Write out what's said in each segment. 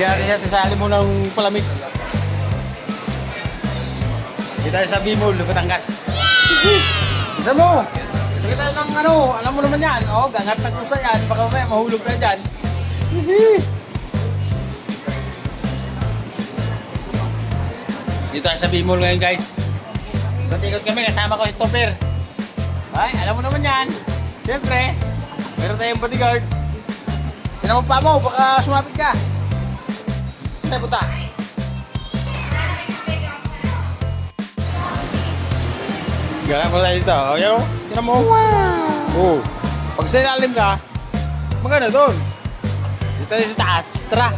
Bigyan natin sa mo ng palamig. Dito tayo sa Bimol, Batangas. Isa mo! Sige tayo ng ano, alam mo naman yan. Oh, gangat na kusa yan. Baka may mahulog na dyan. Dito tayo sa Bimol ngayon guys. Ikot-ikot kami kasama ko si Topper. Ay, alam mo naman yan. Siyempre, meron tayong bodyguard. Tinan mo pa mo, baka sumapit ka. Saan punta? Gala mo tayo dito. O. Tinan mo. Wow! Oo. Pag sa ilalim ka, maganda doon. Dito tayo sa taas. Tara.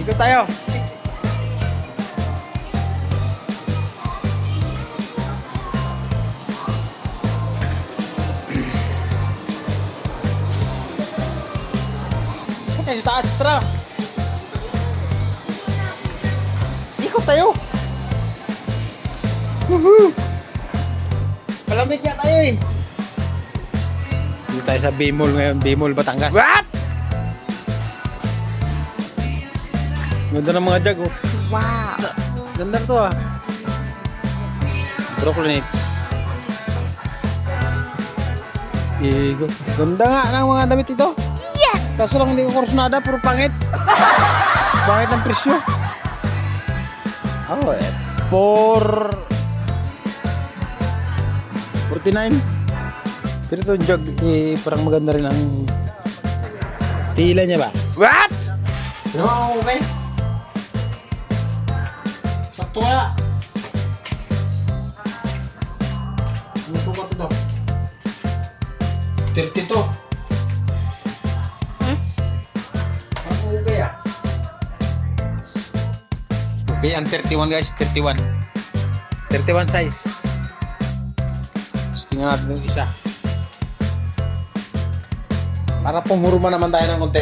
Ikot tayo. Ikot tayo sa taas. Tara. Ikot tayo. Woohoo! Malamig nga tayo eh. Dito tayo sa Bimol ngayon. Bimol, Batangas. What? Ganda ng mga jag oh. Wow. Ganda to ah. Brooklynits. Igo. Ganda nga ng mga damit ito. Yes! Kaso lang hindi ko kursunada, puro pangit. pangit ng presyo. Oh, eh. For... 49. Pero ito, jog, eh, parang maganda rin ang tila niya ba? What? No, okay. Sakto wala. Ano sukat ito? 32. Okay, ang 31 guys, 31. 31 size. Tapos tingnan natin yung isa. Para pumurma naman tayo ng konti.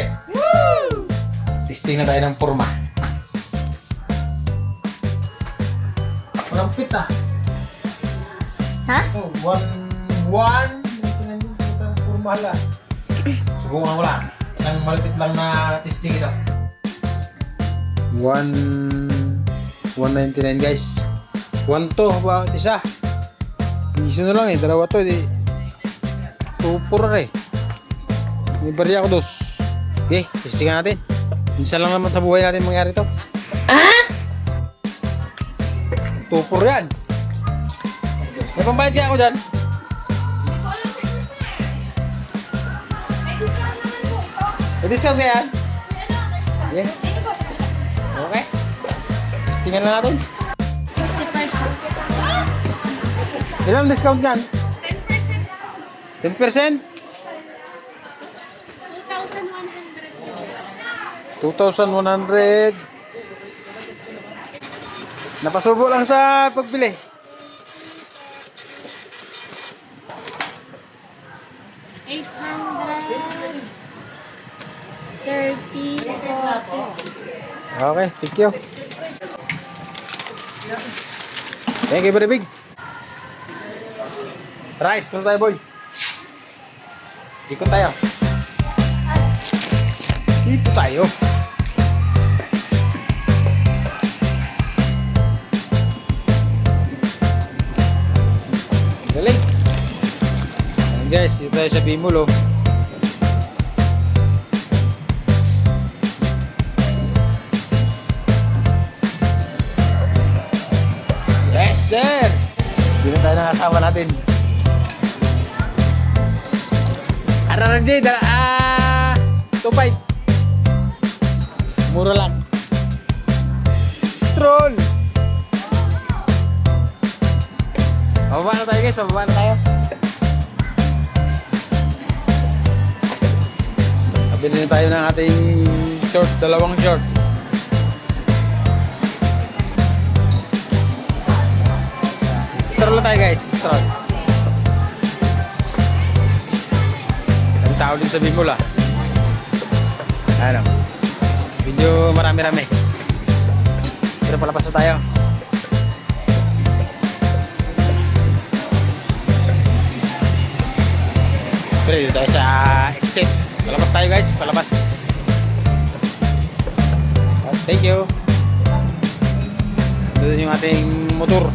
Testing na tayo ng purma. Walang fit ah. Ha? Oh, one, one. Tingnan nyo, ito ang purma hala. Subukan ko lang. Isang malapit lang na testing ito. One, 199 guys. One to, bawat isa. Isa na lang eh, dalawa to. Di, tupura eh. May bariya ko dos. Okay, testingan natin. Minsan lang naman sa buhay natin mangyari to. Ah? Tupur yan. May pambayad kaya ako dyan? May discount kaya yan? Yeah. Okay. Testingan na natin. 60%. Ilang discount yan? 10%? 2,100. 2,100. Napasubo lang sa pagbili. Eight hundred. Thirty, forty. Okay, thank you. Thank you, very big. Rice, kung tayo, boy. Ikot tayo. Dito tayo. Galing. Guys, dito tayo sa Bimol, Yes, sir! Hindi na tayo nakasama natin. Araran J, dala, ah, 2.5. Mura lang. Stroll! Pababa na tayo guys, pababa na tayo. Kabili na tayo ng ating short, dalawang short. Stroll na tayo guys, stroll. Ang tao din sa Bimol ah. Ano? Video marami-rami. Pero palapas na tayo. Pero dito tayo sa exit. Palabas tayo guys, palabas. Thank you. Doon yung ating motor.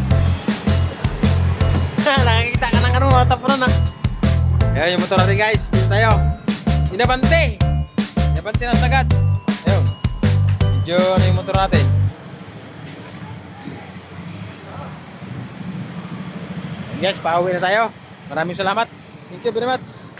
Tapunan na. Ayan yung motor natin guys. Dito tayo. Inabante. Inabante na sagad. Ayun. Medyo ano yung motor natin. Ayan, guys, pauwi na tayo. Maraming salamat. Thank you very much.